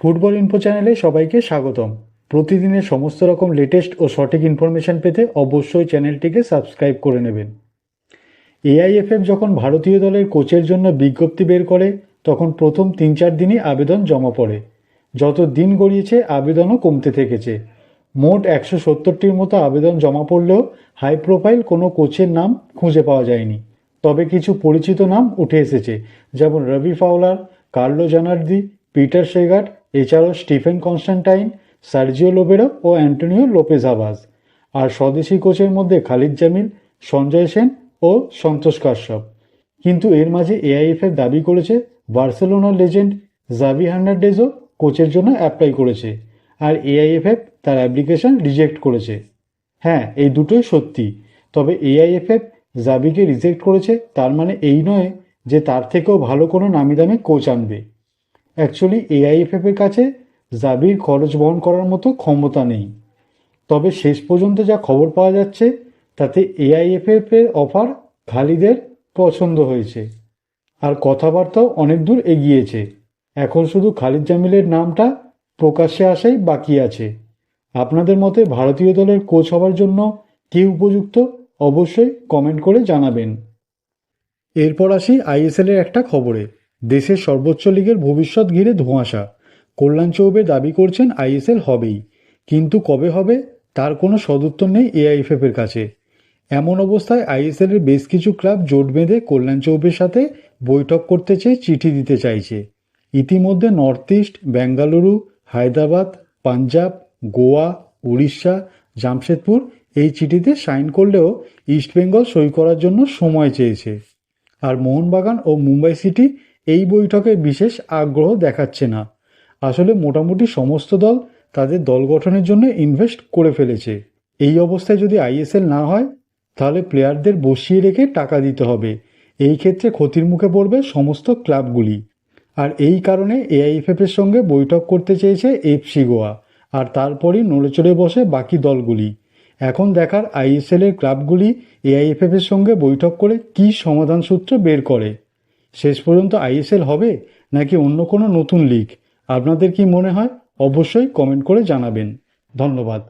Football info চ্যানেলে সবাইকে স্বাগতম। প্রতিদিনের সমস্ত রকম লেটেস্ট ও সঠিক ইনফরমেশন পেতে অবশ্যই চ্যানেলটিকে সাবস্ক্রাইব করে নেবেন। এআইএফএফ যখন ভারতীয় দলের কোচের জন্য বিজ্ঞপ্তি বের করে, তখন প্রথম তিন চার দিনই আবেদন জমা পড়ে। যত দিন গড়িয়েছে, আবেদনও কমতে থেকেছে। মোট একশো সত্তরটির মতো আবেদন জমা পড়লেও হাই প্রোফাইল কোনো কোচের নাম খুঁজে পাওয়া যায়নি। তবে কিছু পরিচিত নাম উঠে এসেছে, যেমন Robbie Fowler, Carlo Zanardi Peter Segatt এছাড়াও স্টিফেন কনস্ট্যান্টাইন সার্জিও লোবেরো ও অ্যান্টনিও লোপেজ আভাস আর স্বদেশি কোচের মধ্যে খালিদ জামিল, সঞ্জয় সেন ও সন্তোষ কাশ্যপ। কিন্তু এর মাঝে এআইএফএফ দাবি করেছে বার্সেলোনার লেজেন্ড জাভি হার্নান্ডেজও কোচের জন্য অ্যাপ্লাই করেছে, আর এআইএফএফ তার অ্যাপ্লিকেশন রিজেক্ট করেছে। হ্যাঁ এই দুটোই সত্যি। তবে এআইএফএফ জাবিকে রিজেক্ট করেছে, তার মানে এই নয় যে তার থেকেও ভালো কোনো নামি দামি কোচ আনবে। অ্যাকচুয়ালি এআইএফএফ এর কাছে জাবির খরচ বহন করার মতো ক্ষমতা নেই। তবে শেষ পর্যন্ত যা খবর পাওয়া যাচ্ছে, তাতে এআইএফএফ এর অফার খালিদের পছন্দ হয়েছে। আর কথাবার্তাও অনেক দূর এগিয়েছে। এখন শুধু খালিদ জামিলের নামটা প্রকাশ্যে আসাই বাকি আছে। আপনাদের মতে ভারতীয় দলের কোচ হওয়ার জন্য কে উপযুক্ত, অবশ্যই কমেন্ট করে জানাবেন। এরপর আসি আইএসএল এর একটা খবরে। দেশের সর্বোচ্চ লীগের ভবিষ্যৎ ঘিরে ধোঁয়াশা। কল্যাণ চৌবে দাবি করছেন আইএসএল হবেই। কিন্তু কবে হবে, তার কোনো সদুত্তর নেই এআইএফএফ এর কাছে। এমন অবস্থায় আইএসএল এর বেশ কিছু ক্লাব জোট বেঁধে কল্যাণ চৌবের সাথে বৈঠক করতে চেয়ে চিঠি দিতে চাইছে। ইতিমধ্যে নর্থ ইস্ট, বেঙ্গালুরু, হায়দ্রাবাদ, পাঞ্জাব, গোয়া, উড়িষ্যা, জামশেদপুর এই চিঠিতে সাইন করলেও ইস্টবেঙ্গল সই করার জন্য সময় চেয়েছে। আর মোহনবাগান ও মুম্বাই সিটি এই বৈঠকে বিশেষ আগ্রহ দেখাচ্ছে না। আসলে মোটামুটি সমস্ত দল তাদের দল গঠনের জন্য ইনভেস্ট করে ফেলেছে। এই অবস্থায় যদি আইএসএল না হয়, তাহলে প্লেয়ারদের বসিয়ে রেখে টাকা দিতে হবে। এই ক্ষেত্রে ক্ষতির মুখে পড়বে সমস্ত ক্লাবগুলি। আর এই কারণে এআইএফএফ এর সঙ্গে বৈঠক করতে চেয়েছে এফসি গোয়া। আর তারপরই নড়েচড়ে বসে বাকি দলগুলি। এখন দেখার আইএসএল এর ক্লাবগুলি এআইএফএফ এর সঙ্গে বৈঠক করে কি সমাধান সূত্র বের করে। শেষ পর্যন্ত আইএসএল হবে নাকি অন্য কোনো নতুন লিগ? আপনাদের কি মনে হয়? অবশ্যই কমেন্ট করে জানাবেন। ধন্যবাদ।